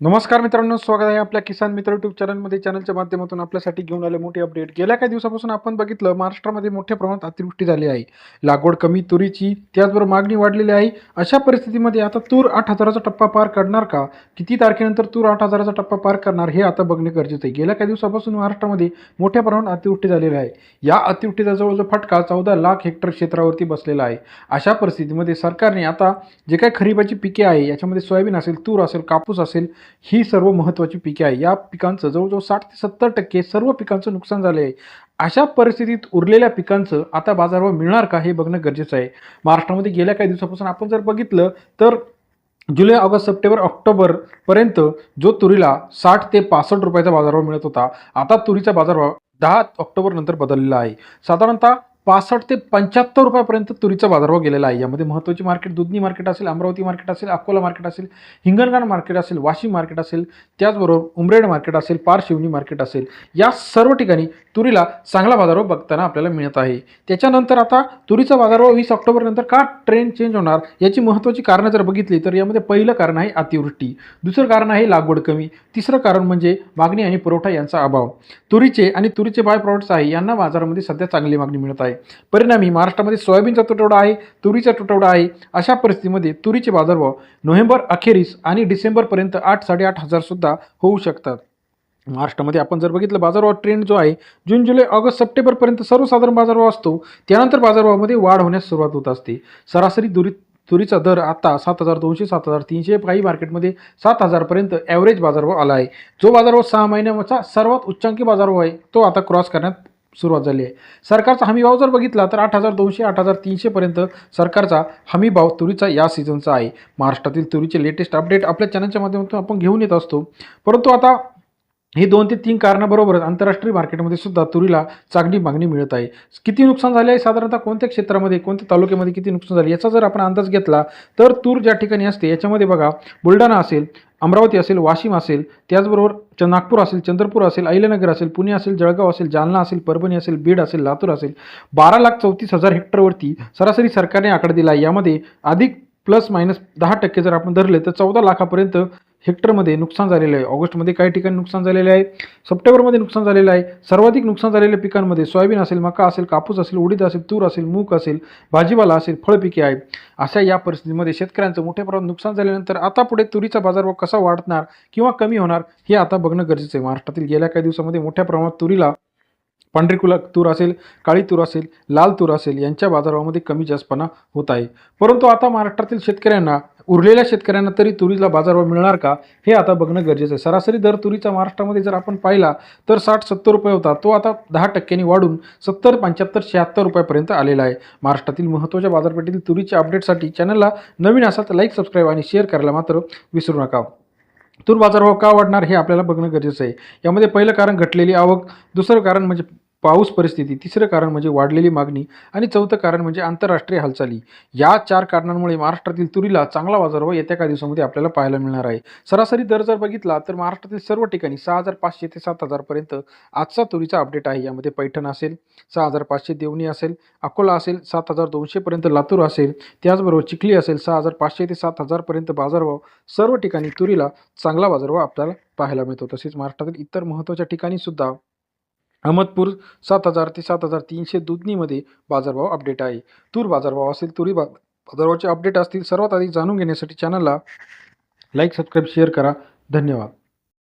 नमस्कार मित्रांनो स्वागत आहे आपल्या किसान मित्र युट्यूब चॅनलमध्ये चॅनलच्या माध्यमातून आपल्यासाठी घेऊन आले मोठी अपडेट गेल्या काही दिवसापासून आपण बघितलं महाराष्ट्रामध्ये मोठ्या प्रमाणात अतिवृष्टी झाली आहे. लागवड कमी तुरीची त्याचबरोबर मागणी वाढलेली आहे. अशा परिस्थितीमध्ये आता तूर आठ हजाराचा टप्पा पार करणार का? किती तारखेनंतर तूर आठ हजाराचा टप्पा पार करणार हे आता बघणे गरजेचं आहे. गेल्या काही दिवसापासून महाराष्ट्रामध्ये मोठ्या प्रमाणात अतिवृष्टी झालेली आहे. या अतिवृष्टीचा जवळजवळ फटका चौदा लाख हेक्टर क्षेत्रावरती बसलेला आहे. अशा परिस्थितीमध्ये सरकारने आता जे काही खरीपाची पिके आहे याच्यामध्ये सोयाबीन असेल तूर असेल कापूस असेल ही सर्व महत्त्वाची पिके आहे. या पिकांचं जवळजवळ साठ ते सत्तर टक्के सर्व पिकांचं नुकसान झाले आहे. अशा परिस्थितीत उरलेल्या पिकांचं आता बाजारभाव मिळणार का हे बघणं गरजेचं आहे. महाराष्ट्रामध्ये गेल्या काही दिवसापासून आपण जर बघितलं तर जुलै ऑगस्ट सप्टेंबर ऑक्टोबरपर्यंत जो तुरीला साठ ते पासष्ट रुपयाचा बाजारभाव मिळत होता आता तुरीचा बाजारभाव दहा ऑक्टोबरनंतर बदललेला आहे. साधारणतः पासष्ट ते पंच्याहत्तर रुपयापर्यंत तुरीचा बाजारभाव गेलेला आहे. यामध्ये महत्त्वाची मार्केट दुधनी मार्केट असेल अमरावती मार्केट असेल अकोला मार्केट असेल हिंगणघाट मार्केट असेल वाशिम मार्केट असेल त्याचबरोबर उमरेड मार्केट असेल पारशिवनी मार्केट असेल. या सर्व ठिकाणी तुरीला चांगला बाजारभाव बघताना आपल्याला मिळत आहे. त्याच्यानंतर आता तुरीचा बाजारभाव वीस ऑक्टोबरनंतर का ट्रेंड चेंज होणार? याची महत्त्वाची कारणं जर बघितली तर यामध्ये पहिलं कारण आहे अतिवृष्टी. दुसरं कारण आहे लागवड कमी. तिसरं कारण म्हणजे मागणी आणि पुरवठा यांचा अभाव. तुरीचे आणि तुरीचे बाय प्रॉडक्ट्स आहे यांना बाजारामध्ये सध्या चांगली मागणी मिळत आहे. परिणामी महाराष्ट्रामध्ये सोयाबीनचा तुटवडा आहे तुरीचा तुटवडा आहे. अशा परिस्थितीमध्ये तुरीचे बाजारभाव नोव्हेंबर अखेरीस आणि डिसेंबरपर्यंत आठ साडेआठ हजारसुद्धा होऊ शकतात. महाराष्ट्रामध्ये आपण जर बघितलं बाजारभाव ट्रेंड जो आहे जून जुलै ऑगस्ट सप्टेंबरपर्यंत सर्वसाधारण बाजारभाव असतो. त्यानंतर बाजारभावामध्ये वाढ होण्यास सुरुवात होत असते. सरासरी दुरी तुरीचा दर आता सात हजार दोनशे सात हजार तीनशे काही मार्केटमध्ये सात हजारपर्यंत ॲव्हरेज बाजारभाव आला आहे. जो बाजारभाव सहा महिन्याचा सर्वात उच्चांकी बाजारभाव आहे तो आता क्रॉस करण्यात सुरुवात झाली आहे. सरकारचा हमी भाव जर बघितला तर आठ हजार दोनशे आठ हजार तीनशेपर्यंत सरकारचा हमी भाव तुरीचा या सीझनचा आहे. महाराष्ट्रातील तुरीचे लेटेस्ट अपडेट आपल्या चॅनलच्या माध्यमातून आपण घेऊन येत असतो. परंतु आता हे दोन ते तीन कारणाबरोबरच आंतरराष्ट्रीय मार्केटमध्ये सुद्धा तुरीला चांगली मागणी मिळत आहे. किती नुकसान झाले आहे? साधारणतः कोणत्या क्षेत्रामध्ये कोणत्या तालुक्यामध्ये किती नुकसान झाले? याचा जर आपण अंदाज घेतला तर तूर ज्या ठिकाणी असते याच्यामध्ये बघा बुलढाणा असेल अमरावती असेल वाशिम असेल त्याचबरोबर च नागपूर असेल चंद्रपूर असेल अहिल्यानगर असेल पुणे असेल जळगाव असेल जालना असेल परभणी असेल बीड असेल लातूर असेल बारा लाख चौतीस हजार हेक्टरवरती सरासरी सरकारने आकडा दिला आहे. यामध्ये अधिक प्लस मायनस दहा टक्के जर आपण धरले तर चौदा लाखापर्यंत हेक्टरमध्ये नुकसान झालेलं आहे. ऑगस्टमध्ये काही ठिकाणी नुकसान झालेलं आहे. सप्टेंबरमध्ये नुकसान झालेलं आहे. सर्वाधिक नुकसान झालेल्या पिकांमध्ये सोयाबीन असेल मका असेल कापूस असेल उडीद असेल तूर असेल मूग असेल भाजीपाला असेल फळपिके आहे अशा या परिस्थितीमध्ये शेतकऱ्यांचं मोठ्या प्रमाणात नुकसान झाल्यानंतर आता पुढे तुरीचा बाजारभाव कसा वाढणार किंवा कमी होणार हे आता बघणं गरजेचं आहे. महाराष्ट्रातील गेल्या काही दिवसामध्ये मोठ्या प्रमाणात तुरीला पांढरी कुला तूर असेल काळी तूर असेल लाल तूर असेल यांच्या बाजारभावामध्ये कमी जास्तपणा होत आहे. परंतु आता महाराष्ट्रातील शेतकऱ्यांना उरलेल्या शेतकऱ्यांना तरी तुरीला बाजारभाव मिळणार का? हे आता बघणं गरजेचं आहे. सरासरी दर तुरीचा महाराष्ट्रामध्ये जर आपण पाहिला तर साठ सत्तर रुपये होता. तो आता दहा टक्क्यांनी वाढून सत्तर पंच्याहत्तर शहात्तर रुपयापर्यंत आलेला आहे. महाराष्ट्रातील महत्त्वाच्या बाजारपेठेतील तुरीच्या अपडेटसाठी चॅनलला नवीन असाल तर लाईक सबस्क्राईब आणि शेअर करायला मात्र विसरू नका. तूर बाजारभाव का वाढणार हे आपल्याला बघणं गरजेचं आहे. यामध्ये पहिलं कारण घटलेली आवक दुसरं कारण म्हणजे पाऊस परिस्थिती तिसरं कारण म्हणजे वाढलेली मागणी आणि चौथं कारण म्हणजे आंतरराष्ट्रीय हालचाली. या चार कारणांमुळे महाराष्ट्रातील तुरीला चांगला बाजारभाव येत्या काही दिवसामध्ये आपल्याला पाहायला मिळणार आहे. सरासरी दर जर बघितला तर महाराष्ट्रातील सर्व ठिकाणी सहा हजार पाचशे ते सात हजारपर्यंत आजचा तुरीचा अपडेट आहे. यामध्ये पैठण असेल सहा हजार पाचशे देवणी असेल अकोला असेल सात हजार दोनशेपर्यंत लातूर असेल त्याचबरोबर चिखली असेल सहा हजार पाचशे ते सात हजारपर्यंत बाजारभाव सर्व ठिकाणी तुरीला चांगला बाजारभाव आपल्याला पाहायला मिळतो. तसेच महाराष्ट्रातील इतर महत्त्वाच्या ठिकाणी सुद्धा अहमदपूर सात हजार ते सात हजार तीनशे दुधनीमध्ये बाजारभाव अपडेट आहे. तूर बाजारभाव असेल तुरी बा बाजारभावाचे अपडेट असतील सर्वात आधी जाणून घेण्यासाठी चॅनलला लाईक सबस्क्राईब शेअर करा. धन्यवाद.